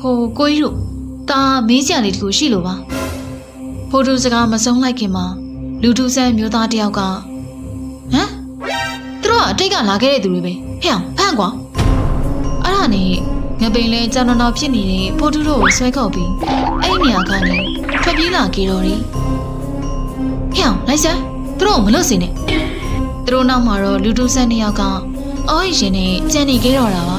ဟိုကိုကြီးတို့တာမင်းကြံလေးတခုရှိလို့ပါဖိုတိုစကားမဆုံးလိုက်ခင်မှာလူတူဆန်းမျိုးသားတယောက်ကဟမ်သူတို့ကအတိတ်ကလာခဲ့တဲ့သူတွေပဲဟဲ့အောင်ဖမ်းကွာအဲ့ဒါနဲ့ငပိန်လဲကြောင်တော်ဖြစ်နေတဲ့ဖိုတိုတို့ကိုဆွဲခေါက်ပြီးအဲ့ဒီနေရာကနေထွက်ပြေးလာခဲ့တော့တယ်ဟဲ့အောင်လိုက်စမ်းသူတို့ကိုမလွတ်စေနဲ့သူတို့နောက်မှာတော့လူတူဆန်းတယောက်ကအော်ရင်နဲ့ကြံနေခဲ့တော့တာပါ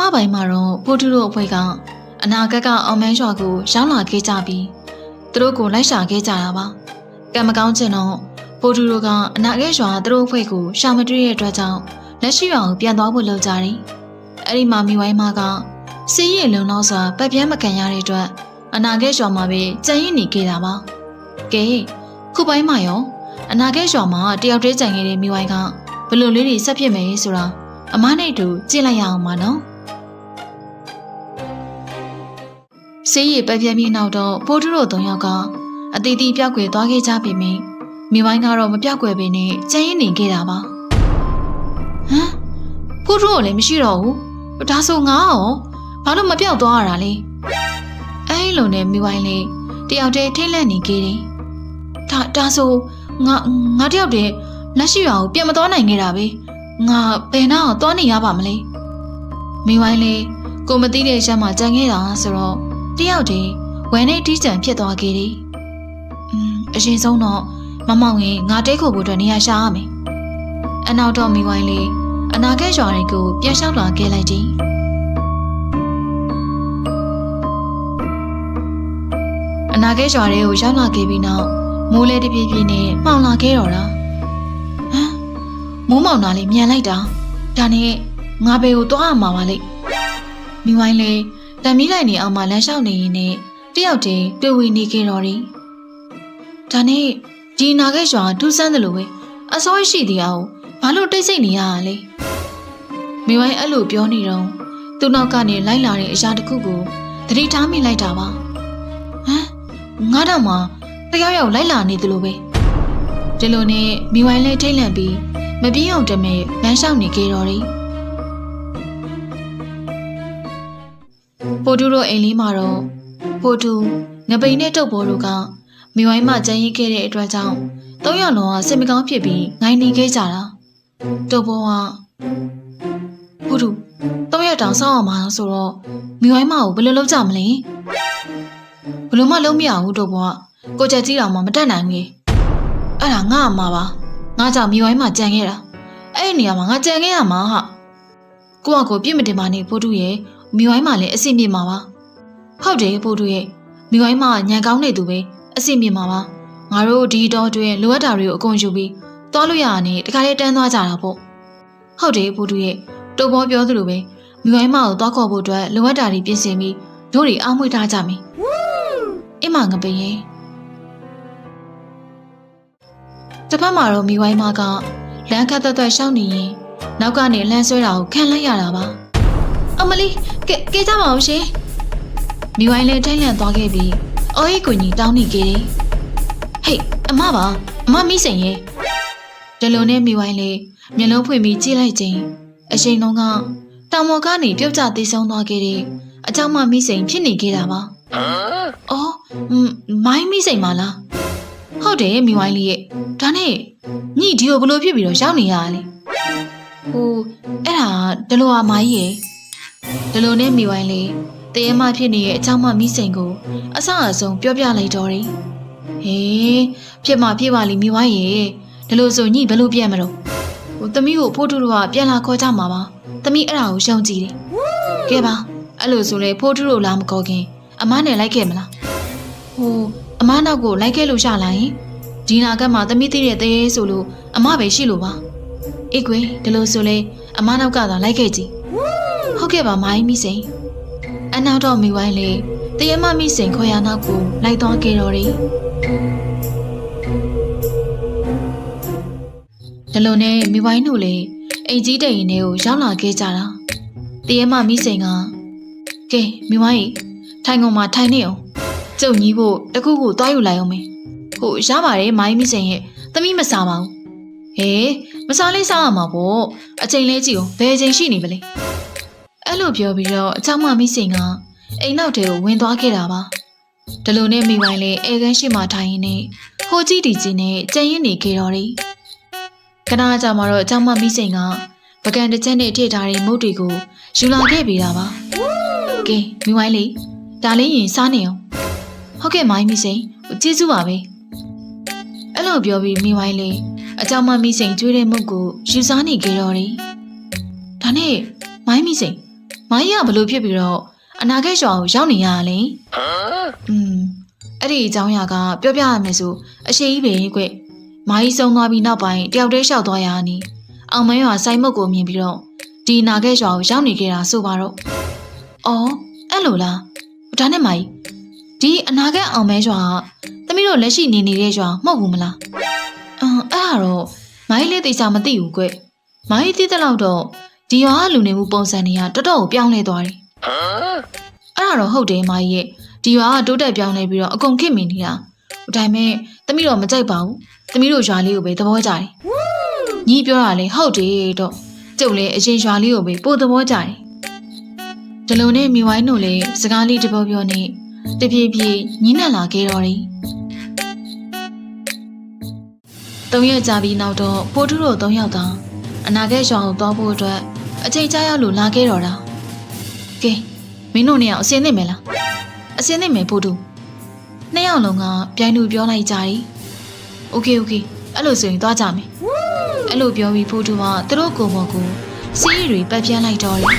မပိုင်းမှာတော့ဖိုတူတို့အဖွဲ့ကအနာဂတ်ကအောင်မန်းရွာကိုရောက်လာခဲ့ကြပြီးသူတို့ကိုလိုက်ရှာခဲ့ကြတာပါကံမကောင်းချင်တော့ဖိုတူတို့ကအနာဂတ်ရွာသူတို့အဖွဲ့ကိုရှာမတွေ့တဲ့အတွက်ကြောင့်လက်ရှိရွာကိုပြန်သွားဖို့လုပ်ကြတယ်အဲ့ဒီမှာမိဝိုင်းမကစီးရည်လုံလောက်စွာပတ်ပြန်းမကန်ရတဲ့အတွက်အနာဂတ်ရွာမှာပဲကြံရည်နေခဲ့တာပါကဲခုပိုင်းမှာရောအနာဂတ်ရွာမှာတယောက်တည်းကြံခဲ့တဲ့မိဝိုင်းကဘယ်လိုလေးတွေဆက်ဖြစ်မယ်ဆိုတာအမနဲ့အတူကြည့်လိုက်ရအောင်ပါနော် ဆေးရည်ပဲပြင်းပြီးနောက်တော့ဖိုးထူးတို့သုံးယောက်ကအတီတီပြောက်ွယ်သွားခဲ့ကြပြီမင်းမိဝိုင်းကတော့မပြောက်ွယ်ပင်နဲ့ကျန်ရင်နေခဲ့တာပါဟမ်ဖိုးထူးကလည်းမရှိတော့ဘူးဒါဆိုငါရောဘာလို့မပြောက်သွားရတာလဲအဲလိုနဲ့မိဝိုင်းလေးတယောက်တည်းထိတ်လန့်နေခဲ့တယ်ဒါဒါဆိုငါငါတယောက်တည်းလက်ရှိရွာကိုပြန်မသွားနိုင်ခဲ့တာပဲငါဘယ်နောက်သွားနေရပါမလဲမိဝိုင်းလေးကိုမသိတဲ့ရက်မှာကြံခဲ့တာဆိုတော့ တယောက်တည်းဝမ်းနဲ့တီးကြံဖြစ်သွားခဲ့တယ်။อืมအရင်ဆုံးတော့မမောင်ရင်ငါတဲခုဖို့အတွက်နေရာရှာရမယ်။အနောက်တော့မိဝိုင်းလေးအနာဂတ်ရွာတွေကိုပြန်လျှောက်လာခဲ့လိုက်တယ်။အနာဂတ်ရွာတွေကိုရောက်လာခဲ့ပြီးနောက်မိုးလေတပြေးပြေးနဲ့မှောင်လာခဲ့တော့တာ။ဟမ်မိုးမောင်တာလေးမြန်လိုက်တာ။ဒါနဲ့ငါဘယ်ကိုသွားရမှာပါလိမ့်။မိဝိုင်းလေး တမီးလိုက်နေအောင်မှလမ်းလျှောက်နေရင်နဲ့တယောက်တည်းတွေ့ဝေနေခဲ့တော့တယ်။ဒါနဲ့ဒီနာခဲ့ရွာထူးဆန်းတယ်လို့ပဲအစိုးရရှိသေးအောင်ဘာလို့တိတ်ဆိတ်နေရတာလဲ။မိဝိုင်းအဲ့လိုပြောနေတော့သူ့နောက်ကနေလိုက်လာတဲ့အရာတစ်ခုကိုသတိထားမိလိုက်တာပါ။ဟမ်ငါတော့မှတယောက်ယောက်လိုက်လာနေတယ်လို့ပဲ။ဒီလိုနဲ့မိဝိုင်းလဲထိတ်လန့်ပြီးမပြေးအောင်တမဲလမ်းလျှောက်နေခဲ့တော့တယ်။ ဖိုတူတို့အိမ်လေးမှာတော့ဖိုတူငပိန်နဲ့တုတ်ဘော်တို့ကမိဝိုင်းမှကြံရင်ခဲ့တဲ့အတွက်ကြောင့်သုံးယောက်လုံးကစိတ်မကောင်းဖြစ်ပြီးငိုင်းနေခဲ့ကြတာတုတ်ဘော်ကဖိုတူသုံးရက်တောင်စောင့်အောင်မှာဆိုတော့မိဝိုင်းမကိုဘယ်လိုလုပ်ကြမလဲဘယ်လိုမှလုပ်မရဘူးတုတ်ဘော်ကကိုချက်ကြီးတော်မှမတက်နိုင်ဘူးအဲ့ဒါငါ့အမှာပါငါကြောင့်မိဝိုင်းမှကြံခဲ့တာအဲ့ဒီနေရာမှာငါကြံခဲ့ရမှာဟာကိုကကိုပြစ်မတင်ပါနဲ့ဖိုတူရဲ့ မိဝိုင်းမှလည်းအဆင်ပြေမှာပါဟုတ်တယ်ပို့တို့ရဲ့မိဝိုင်းမှညံကောင်းနေသူပဲအဆင်ပြေမှာပါငါတို့ဒီတော့တွင်လိုအပ်တာတွေကိုအကုန်ယူပြီးသွားလို့ရတာနဲ့တခါလေးတန်းသွားကြတာပေါ့ဟုတ်တယ်ပို့တို့ရဲ့တုပ်ပေါ်ပြောသလိုပဲမိဝိုင်းမကိုသွားခေါ်ဖို့အတွက်လိုအပ်တာတွေပြင်ဆင်ပြီးတို့တွေအားမွေးထားကြမယ်အင်းမငပင်ရဲ့တစ်ဖက်မှာတော့မိဝိုင်းမကလမ်းခတ်သက်သက်ရှောင်းနေရင်နောက်ကနေလှမ်းဆွဲတာကိုခံလိုက်ရတာပါ အမလီကဲကဲကြပါအောင်ရှင်မိဝိုင်းလည်းထိုင်လန့်သွားခဲ့ပြီးအော်ဟိကိုကြီးတောင်းနေခဲ့တယ်ဟေးအမပါအမမိစိန်ရဲ့ဒီလိုနဲ့မိဝိုင်းလည်းမျက်လုံးဖွင့်ပြီးကြည့်လိုက်ခြင်းအချိန်လုံးကတောင်ပေါ်ကနေပြုတ်ကျသေးဆုံးသွားခဲ့တဲ့အเจ้าမမိစိန်ဖြစ်နေခဲ့တာပါအော်ဟမ်မိုင်းမိစိန်မလားဟုတ်တယ်မိဝိုင်းလေးရဲ့ဒါနဲ့ညိဒီကိုဘလို့ဖြစ်ပြီးတော့ရောက်နေရတာလေဟိုအဲ့ဒါဒလိုအမကြီးရဲ့ ဒီလိုနဲ့မိဝိုင်းလေးတရေမဖြစ်နေရဲ့အချောင်းမမိစိန်ကိုအဆအဆုံးပြောပြလိုက်တော့တယ်။ဟေးဖြစ်မှဖြစ်ပါလိမိဝိုင်းရေဒီလိုဆိုညိဘယ်လိုပြန်မလို့ဟိုသမီးကိုဖိုးတူတို့ကပြန်လာခေါ်ကြမှာပါ။သမီးအဲ့ဒါကိုရှုံကြည့်တယ်။ကဲပါအဲ့လိုဆိုလေဖိုးတူတို့လာမခေါ်ခင်အမနဲ့လိုက်ခဲ့မလား။ဟိုအမနောက်ကိုလိုက်ခဲ့လို့ရလာရင်ဒီနာကမှသမီးသိတဲ့တရေဆိုလို့အမပဲရှိလို့ပါ။အေးကွယ်ဒီလိုဆိုလေအမနောက်ကသာလိုက်ခဲ့ကြည့် ဟုတ်ကဲ့ပါမိုင်းမိစိန်အနောက်တော့မိဝိုင်းလေတရမမိစိန်ခေါ်ရနောက်ကိုလိုက်သွားခဲ့တော်တယ်ဒီလိုနဲ့မိဝိုင်းတို့လေအိမ်ကြီးတိမ်ရင်တွေကိုရောက်လာခဲ့ကြတာတရမမိစိန်ကကဲမိဝိုင်းထိုင်ကုန်မှာထိုင်နေအောင်ကျုပ်ညီးဖို့တခုခုသွားယူလိုက်အောင်မေဟိုရပါတယ်မိုင်းမိစိန်ရဲ့သမီးမစားပါဘူးဟေးမစားလေးစားရမှာပေါ့အချိန်လေးကြည့်ဦးဘယ်အချိန်ရှိနေပလဲ အဲ့လိုပြောပြီးတော့အချောင်းမမိစိန်ကအိမ်နောက်ထဲကိုဝင်သွားခဲ့တာပါဒီလိုနဲ့မိပိုင်းလေးအဲကန်းရှိမှထိုင်ရင်းနဲ့ဟိုကြည့်ဒီကြည့်နဲ့ကြံရင်နေခဲ့တော်တယ်ခဏကြာမှတော့အချောင်းမမိစိန်ကပကံတစ်ချက်နဲ့ထိထားတဲ့မုတ်တွေကိုယူလာခဲ့ပေးတာပါကဲမိပိုင်းလေးဒါလေးရင်စားနေအောင်ဟုတ်ကဲ့မိုင်းမိစိန်ကျေးဇူးပါပဲအဲ့လိုပြောပြီးမိပိုင်းလေးအကြောင်းမမိစိန်ကျွေးတဲ့မုတ်ကိုယူစားနေကြတော့တယ်။ဒါနဲ့မိုင်းမိစိန် မိုင်းရဘလို့ဖြစ်ပြီးတော့အနာဂတ်ရွာကိုရောက်နေရတာလေ။อืมအဲ့ဒီအကြောင်းအရာကပြောပြရမယ်ဆိုအရှိကြီးပဲကွ။မိုင်းဆုံးသွားပြီးနောက်ပိုင်းတယောက်တည်းလျှောက်သွားရနီ။အောင်မရွာစိုင်းမုတ်ကိုမြင်ပြီးတော့ဒီအနာဂတ်ရွာကိုရောက်နေကြတာဆိုပါတော့။အော်အဲ့လိုလား။ဒါနဲ့မိုင်းဒီအနာဂတ်အောင်မဲရွာကသမီးတို့လက်ရှိနေနေတဲ့ရွာမဟုတ်ဘူးမလား။အင်းအဲ့ဒါတော့မိုင်းလေးသိချာမသိဘူးကွ။မိုင်းသိတဲ့လောက်တော့ ဒီရွာကလူနေမှုပုံစံတွေကတော်တော်ကိုပြောင်းလဲသွားတယ်။အဲ့ဒါတော့ဟုတ်တယ်မိုင်းရဲ့ဒီရွာကတိုးတက်ပြောင်းလဲပြီးတော့အကုန်ခစ်မင်နေတာ။ဒါပေမဲ့သမီးတော့မကြိုက်ပါဘူး။သမီးတို့ရွာလေးကိုပဲသဘောကျတယ်။ညီပြောတာလေဟုတ်တယ်တော့ကျုပ်လည်းအရင်ရွာလေးကိုပဲပို့သဘောကျတယ်။ဒီလိုနဲ့မိဝိုင်းတို့လည်းစကားလေးတပြောပြောနဲ့တပြေးပြေးညီးနှံလာခဲ့တော့တယ်။သုံးရက်ကြာပြီးနောက်တော့ပိုထုတို့သုံးယောက်သာအနာဂတ်ရှောင်းကိုသွားဖို့အတွက် အချိန်ကြာရောက်လို့လာခဲ့တော့တာကဲမင်းတို့နှစ်ယောက်အစင်းသင့်မယ်လားအစင်းသင့်မယ်ပိုထုနှစ်ယောက်လုံးကပြိုင်တူပြောလိုက်ကြတယ်โอเคโอเคအဲ့လိုဆိုရင်သွားကြမယ်အဲ့လိုပြောပြီးပိုထုကသူတို့ကိုယ်ပေါ်ကိုစီးရီတွေပတ်ပြန်းလိုက်တော့တယ်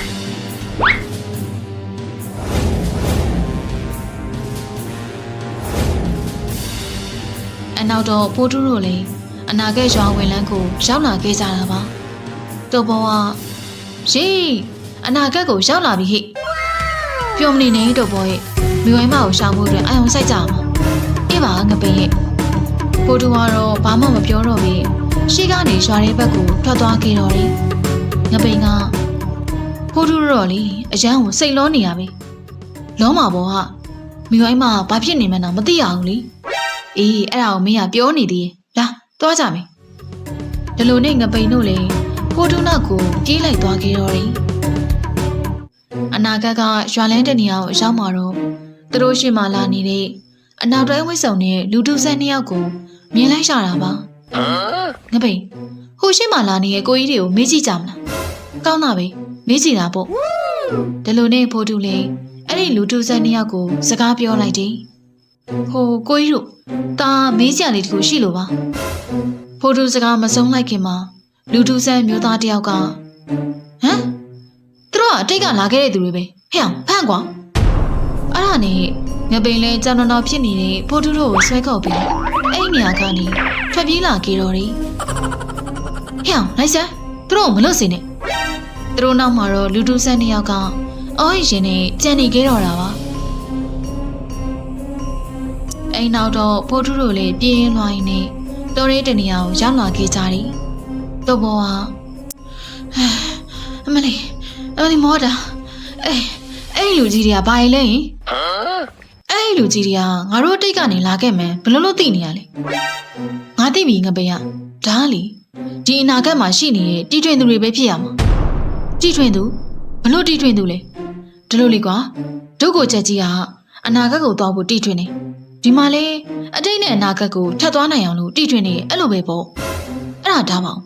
အနောက်တော့ပိုထုတို့လည်း အနာဂတ်ရွာဝင်လန်းကိုရောက်လာခဲ့ကြတာပါတော်ပေါ်က ရေအနာဂတ်ကိုရောက်လာပြီဟိပြုံးနေနေတော်ပေါ်ရဲ့မိဝိုင်းမကိုရှောင်ဖို့အတွက်အာရုံစိုက်ကြမှာအေးပါငပင်ရဲ့ပိုတူကတော့ဘာမှမပြောတော့ပြီရှေ့ကနေရွာတဲ့ဘက်ကိုထွက်သွားခဲ့တော့တယ်ငပင်ကပိုတူတော့လေအရန်ကိုစိတ်လောနေရပြီလောမှာပေါ်ကမိဝိုင်းမဘာဖြစ်နေမှန်းတော့မသိရအောင်လေအေးအဲ့ဒါကိုမင်းကပြောနေသေးရဲ့လာသွားကြမယ်ဒီလိုနဲ့ငပိန်တို့လည်း ဖိုတူနောက်ကိုပြေးလိုက်သွားခဲ့တော့တယ်အနာဂတ်ကရွာလန်းတဲ့နေရာကိုရောက်မှာတော့သူတို့ရှိမှလာနေတဲ့အနောက်တိုင်းဝိဆုံနဲ့လူတူဆက်နှစ်ယောက်ကိုမြင်လိုက်ရတာပါငပိန်ဟိုရှိမှလာနေတဲ့ကိုကြီးတွေကိုမေးကြည့်ကြမလားကောင်းတာပဲမေးကြည့်တာပေါ့ဒီလိုနဲ့ဖိုတူလည်းအဲ့ဒီလူတူဆက်နှစ်ယောက်ကိုစကားပြောလိုက်တယ်ဟိုကိုကြီးတို့တာမေးကြလေးတခုရှိလို့ပါဖိုတိုစကားမဆုံးလိုက်ခင်မှာ လူတူဆန်းမျိုးသားတယောက်ကဟမ်သူတို့ကအတိတ်ကလာခဲ့တဲ့သူတွေပဲဟဲ့အောင်ဖန့်ကွာအဲ့ဒါနဲ့ငပိန်လဲကြောင်တော်ဖြစ်နေတဲ့ဖိုတိုတို့ကိုဆွဲကောက်ပြီးအဲ့ဒီနေရာကနေထွက်ပြေးလာခဲ့တော့တယ်ဟဲ့အောင်လိုက်စမ်းသူတို့ကိုမလွတ်စေနဲ့သူတို့နောက်မှာတော့လူတူဆန်းတယောက်ကအော်ရင်နဲ့ကြံနေခဲ့တော့တာပါအဲ့နောက်တော့ဖိုတိုတို့လည်းပြေးရင်းလွှားရင်းနဲ့တော်ရဲတနေရာကိုရောက်လာခဲ့ကြတယ်။ တော့ဘောကအမလေးအမလေးမောတာအေးအဲ့ဒီလူကြီးတွေကဘာလဲဟင်အဲ့ဒီလူကြီးတွေကငါတို့တိတ်ကနေလာခဲ့မယ်ဘလို့လို့သိနေရလဲငါသိပြီငပေကဒါလေဒီအနာဂတ်မှာရှိနေတဲ့တီထွင်သူတွေပဲဖြစ်ရမှာတီထွင်သူဘလို့တီထွင်သူလဲဒီလိုလေကွာဒုက္ကိုချက်ကြီးကအနာဂတ်ကိုသွားဖို့တီထွင်နေဒီမှာလေအတိတ်နဲ့အနာဂတ်ကိုထပ်သွားနိုင်အောင်လို့တီထွင်နေအဲ့လိုပဲပေါ့အဲ့ဒါဒါမအောင်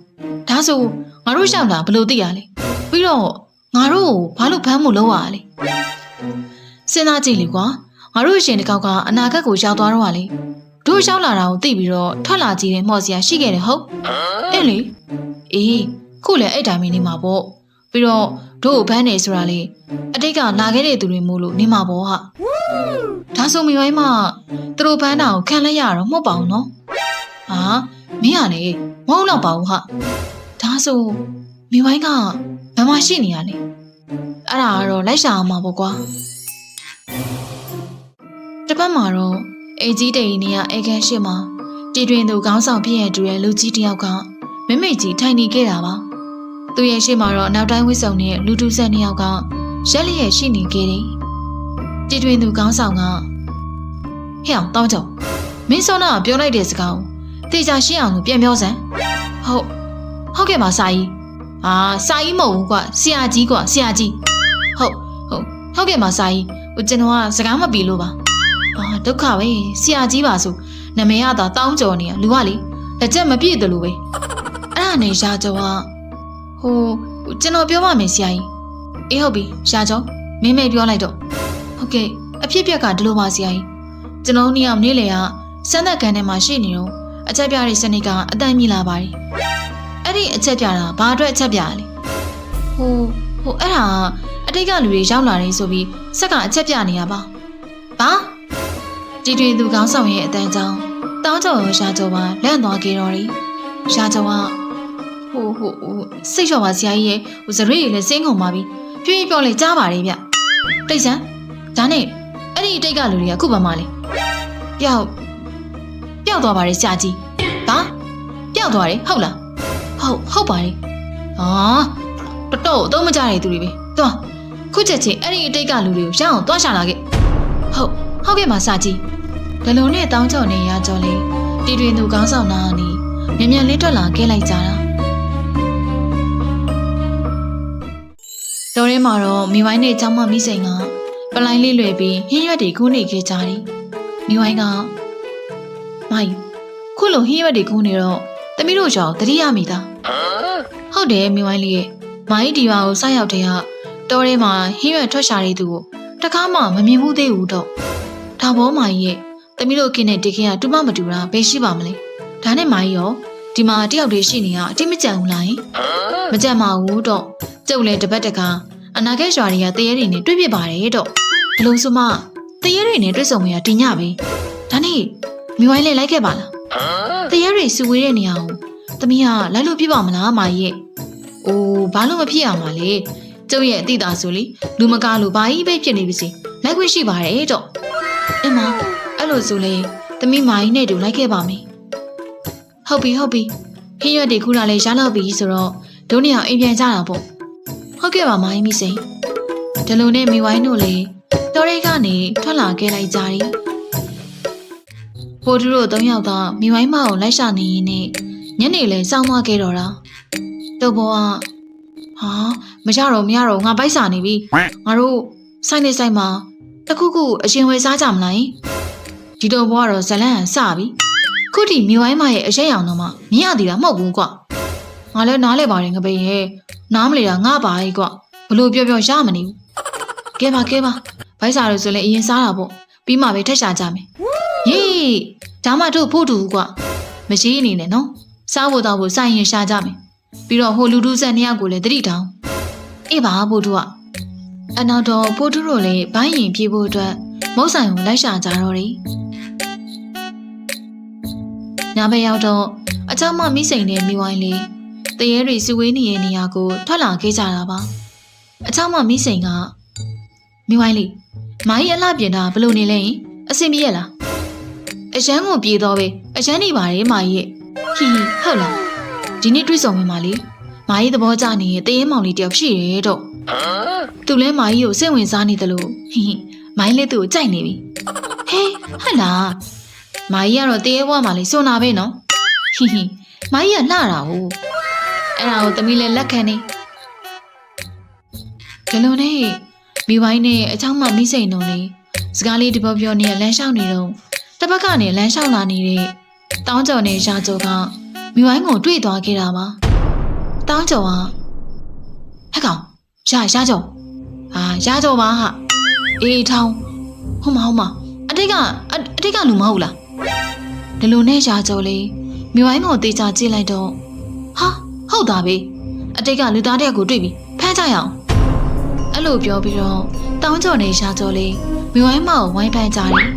ဒါဆိုငါတို့ရှောက်တာဘလို့သိရလဲပြီးတော့ငါတို့ကိုဘာလို့ဖမ်းမှုလုပ်ရလဲစဉ်းစားကြည့်လေကွာငါတို့ရှင်တစ်ကောက်ကအနာဂတ်ကိုရောက်သွားတော့ကလေတို့ရောက်လာတာကိုသိပြီးတော့ထွက်လာကြည့်တယ်မှော်စရာရှိခဲ့တယ်ဟုတ်အဲ့လေအေးခုလည်းအဲ့တိုင်းမနေမှာပေါ့ပြီးတော့တို့ကိုဖမ်းနေဆိုတာလေအတိတ်ကလာခဲ့တဲ့သူတွေမို့လို့နေမှာပေါ့ဟာဒါဆိုမိဝိုင်းမသူတို့ဖမ်းတာကိုခံလိုက်ရတော့မဟုတ်ပါဘူးနော်ဟာ မင်းကလေမဟုတ်တော့ပါဘူးဟာဒါဆိုမိဝိုင်းကဘယ်မှာရှိနေရလဲအဲ့ဒါကတော့လိုက်ရှာအောင်မှာပေါ့ကွာတစ်ပတ်မှာတော့အေကြီးတေးနေရအေခန်းရှိမှာတည်တွင်သူခေါင်းဆောင်ဖြစ်ရတဲ့လူကြီးတယောက်ကမမိတ်ကြီးထိုင်နေခဲ့တာပါသူရဲ့ရှေ့မှာတော့နောက်တိုင်းဝစ်စုံနဲ့လူတူဆက်နှစ်ယောက်ကရက်လျက်ရှိနေခဲ့တယ်တည်တွင်သူခေါင်းဆောင်ကဟဲ့အောင်တောင်းကြမင်းစောနာကပြောလိုက်တဲ့စကားကို တေချာရှင်းအောင်လို့ပြန်ပြောစမ်းဟုတ်ဟုတ်ကဲ့ပါစာကြီးအာစာကြီးမဟုတ်ဘူးကွာဆရာကြီးကွာဆရာကြီးဟုတ်ဟုတ်ဟုတ်ကဲ့ပါစာကြီးဟိုကျွန်တော်ကစကားမပြေလို့ပါအာဒုက္ခပဲဆရာကြီးပါဆိုနာမည်ရတာတောင်းကြော်နေရလူကလေလက်ချက်မပြည့်တယ်လို့ပဲအဲ့ဒါနဲ့ရာကျော်ကဟိုဟိုကျွန်တော်ပြောပါမယ်ဆရာကြီးအေးဟုတ်ပြီရာကျော်မင်းမေပြောလိုက်တော့ဟုတ်ကဲ့အဖြစ်အပျက်ကဒီလိုပါဆရာကြီးကျွန်တော်တို့နှစ်ယောက်နေ့လေကစမ်းသက်ကန်ထဲမှာရှိနေတော့ အချက်ပြတဲ့စနစ်ကအတန်မြည်လာပါတယ်အဲ့ဒီအချက်ပြတာဘာအတွက်အချက်ပြရလဲဟိုဟိုအဲ့ဒါအတိတ်ကလူတွေရောက်လာတယ်ဆိုပြီးစက်ကအချက်ပြနေရပါဘာတီထွေသူကောင်းဆောင်ရဲ့အတန်းကြောင်းတောင်းကြော်ရောရှားကြော်ပါလန့်သွားခဲ့တော့တယ်ရှားကြော်ကဟိုဟိုဟိုစိတ်လျှော့ပါဆရာကြီးရဲ့ဟိုစရိတ်လည်းစင်းကုန်ပါပြီဖြည်းဖြည်းပြောလေကြားပါတယ်ဗျတိတ်ဆန်းဒါနဲ့အဲ့ဒီအတိတ်ကလူတွေကခုပါမလဲပျောက် ပျောက်သွားပါတယ်ဆရာကြီးဘာပျောက်သွားတယ်ဟုတ်လားဟုတ်ဟုတ်ပါတယ်ဟာတော်တော်အသုံးမကျတဲ့သူတွေပဲသွားခုချက်ချင်းအဲ့ဒီအတိတ်ကလူတွေကိုရအောင်သွားရှာလာခဲ့ဟုတ်ဟုတ်ကဲ့ပါစာကြီးဒလုံနဲ့တောင်းချောင်းနေရကြောလေတီတွင်သူကောင်းဆောင်နာကနေမြန်မြန်လေးထွက်လာခဲ့လိုက်ကြတာတော်ရဲမှာတော့မိဝိုင်းနဲ့ချောင်းမမိစိန်ကပလိုင်းလေးလွယ်ပြီးဟင်းရွက်တွေခူးနေခဲ့ကြတယ်မိဝိုင်းက မိုင်ခုလိုဟင်းရွက်တွေခူးနေတော့တမီးတို့ကြောင့်တတိယမိသားဟုတ်တယ်မိဝိုင်းလေးရဲ့မိုင်းဒီဝါကိုစိုက်ရောက်တဲ့ကတော်ရဲမှာဟင်းရွက်ထွက်ရှာတဲ့သူကိုတကားမှမမြင်ဘူးသေးဘူးတော့ဒါဘောမိုင်းရဲ့တမီးတို့ကင်းနဲ့တေခင်းကတူမမတူတာဘယ်ရှိပါမလဲဒါနဲ့မိုင်းရောဒီမှာတယောက်တည်းရှိနေရအတိမကြံဘူးလားယင်မကြံပါဘူးတော့ကျုပ်လည်းတပတ်တကားအနာဂတ်ရွာတွေကတရေတွေနဲ့တွေ့ဖြစ်ပါတယ်တော့ဘလို့ဆိုမှတရေတွေနဲ့တွေ့ဆုံမရတင်ညပဲဒါနဲ့ မိဝိုင်းလေးလိုက်ခဲ့ပါလားတရေတွေစုဝေးတဲ့နေရာကိုသမီးကလိုက်လို့ပြပါမလားမာကြီးရဲ့အိုးဘာလို့မဖြစ်ရမှာလဲကျုပ်ရဲ့အတိတာဆိုလေလူမကားလူဘာကြီးပဲဖြစ်နေပြီစီလိုက်ခွင့်ရှိပါတယ်တော့အင်းမအဲ့လိုဆိုလေသမီးမာကြီးနဲ့တူလိုက်ခဲ့ပါမယ်ဟုတ်ပြီဟုတ်ပြီခင်းရွက်တွေခူးတာလေရလောက်ပြီဆိုတော့ဒုနေအောင်အိမ်ပြန်ကြတာပေါ့ဟုတ်ကဲ့ပါမာကြီးမိစိန်ဒီလိုနဲ့မိဝိုင်းတို့လေတော်ရဲကနေထွက်လာခဲ့လိုက်ကြတယ် ဖိုးသူတို့သုံးယောက်သားမိဝိုင်းမကိုလိုက်ရှာနေရင်းနဲ့ညနေလဲစောင်းသွားခဲ့တော့တာတုပ်ဘောကဟာမရတော့မရတော့ငါပိုက်စာနေပြီငါတို့ဆိုင်နေဆိုင်မှာတခုခုအရင်ဝယ်စားကြမလားဒီတော့ဘောကတော့ဇလန်စပြီခုထိမိဝိုင်းမရဲ့အရေးအောင်တော့မှမြင်ရသေးတာမဟုတ်ဘူးကွာငါလည်းနားလဲပါတယ်ငပိရဲ့နားမလေတာငါပါ ਈ ကွာဘလို့ပြောပြောရမနေဘူးကဲပါကဲပါဘိုက်စာလို့ဆိုလဲအရင်စားတာပေါ့ပြီးမှပဲထက်ရှာကြမယ် ယေးဒါမှတို့ဖို့တူကွာမရေးအနေနဲ့နော်စားဖို့တော့ဖို့စိုင်ရင်ရှာကြမယ်ပြီးတော့ဟိုလူတူးဆက်နှစ်ယောက်ကိုလည်းတတိတောင်းအေးပါဖို့တူကအနောက်တော်ဖို့တူတို့လည်းဘိုင်းရင်ပြေးဖို့အတွက်မုတ်ဆိုင်ကိုလိုက်ရှာကြတော့တယ်ညဘက်ရောက်တော့အချောင်းမမိစိန်တဲ့မိဝိုင်းလေးတရေတွေစုဝေးနေတဲ့နေရာကိုထွက်လာခဲ့ကြတာပါအချောင်းမမိစိန်ကမိဝိုင်းလေးမိုင်းအလှပြင်တာဘလို့နေလဲအဆင်ပြေရလား အရန်ကိုပြေတော့ပဲအရန်နေပါရဲ့မာကြီးရဲ့ဟီဟီဟုတ်လားဒီနေ့တွေ့ဆုံမိမာလေးမာကြီးသဘောကျနေတဲ့တရေမောင်လေးတယောက်ရှိတယ်တော့သူလဲမာကြီးကိုစိတ်ဝင်စားနေတယ်လို့ဟီဟီမိုင်းလေးသူ့ကိုကြိုက်နေပြီဟေးဟုတ်လားမာကြီးကတော့တရေဘွားမာလေးစွန်နာပဲနော်ဟီဟီမာကြီးကလှတာဟုတ်အဲ့ဒါကိုသမီးလည်းလက်ခံနေဒီလိုနဲ့မိဝိုင်းနဲ့အချောင်းမမိစိန်တို့လေစကားလေးတပေါပြောနေလမ်းလျှောက်နေတော့ တစ်ဘက်ကနေလမ်းလျှောက်လာနေတဲ့တောင်းကျော်နဲ့ရာကျော်ကမိဝိုင်းကိုတွေ့သွားခဲ့တာပါတောင်းကျော်ကဟဲ့ကောင်ရာရာကျော်အာရာကျော်ပါဟာအေးထောင်းဟုတ်မဟုတ်မအတိတ်ကအအတိတ်ကလူမဟုတ်လားဒီလိုနဲ့ရာကျော်လေးမိဝိုင်းကိုတေချာကြည့်လိုက်တော့ဟာဟုတ်တာပဲအတိတ်ကလူသားတစ်ယောက်ကိုတွေ့ပြီဖမ်းကြရအောင်အဲ့လိုပြောပြီးတော့တောင်းကျော်နဲ့ရာကျော်လေးမိဝိုင်းမကိုဝိုင်းဖမ်းကြတယ်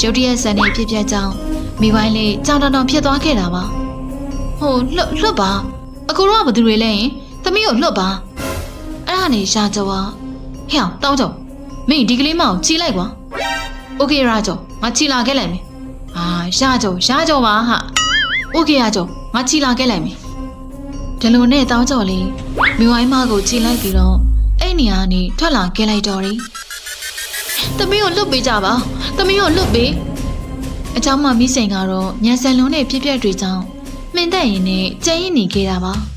ရုတ်တရက်ဆန်နေဖြစ်ဖြစ်ကြောင်းမိဝိုင်းလေးကြောင်တောင်တောင်ဖြစ်သွားခဲ့တာပါဟိုလွတ်လွတ်ပါအကူတော့ကဘသူတွေလဲရင်သမီးကိုလွတ်ပါအဲ့ဒါနေရာကျော်ကဟဲ့အောင်တောင်းကျော်မင်းဒီကလေးမအောင်ချီလိုက်ကွာโอเคရာကျော်ငါချီလာခဲ့လိုက်မယ်အာရာကျော်ရာကျော်ပါဟာโอเคရာကျော်ငါချီလာခဲ့လိုက်မယ်ဒီလိုနဲ့တောင်းကျော်လေးမိဝိုင်းမကိုချီလိုက်ပြီးတော့အဲ့နေရာကနေထွက်လာခဲ့လိုက်တော့တယ်။သမီးကိုလွတ်ပေးကြပါ။ သမီးကိုလွတ်ပေး။အเจ้าမမိစိန်ကတော့ညံစံလုံးနဲ့ပြည့်ပြည့်တွေကြောင့်မှင်သက်ရင်နဲ့ကြံ့ရင်နေခဲ့တာပါ။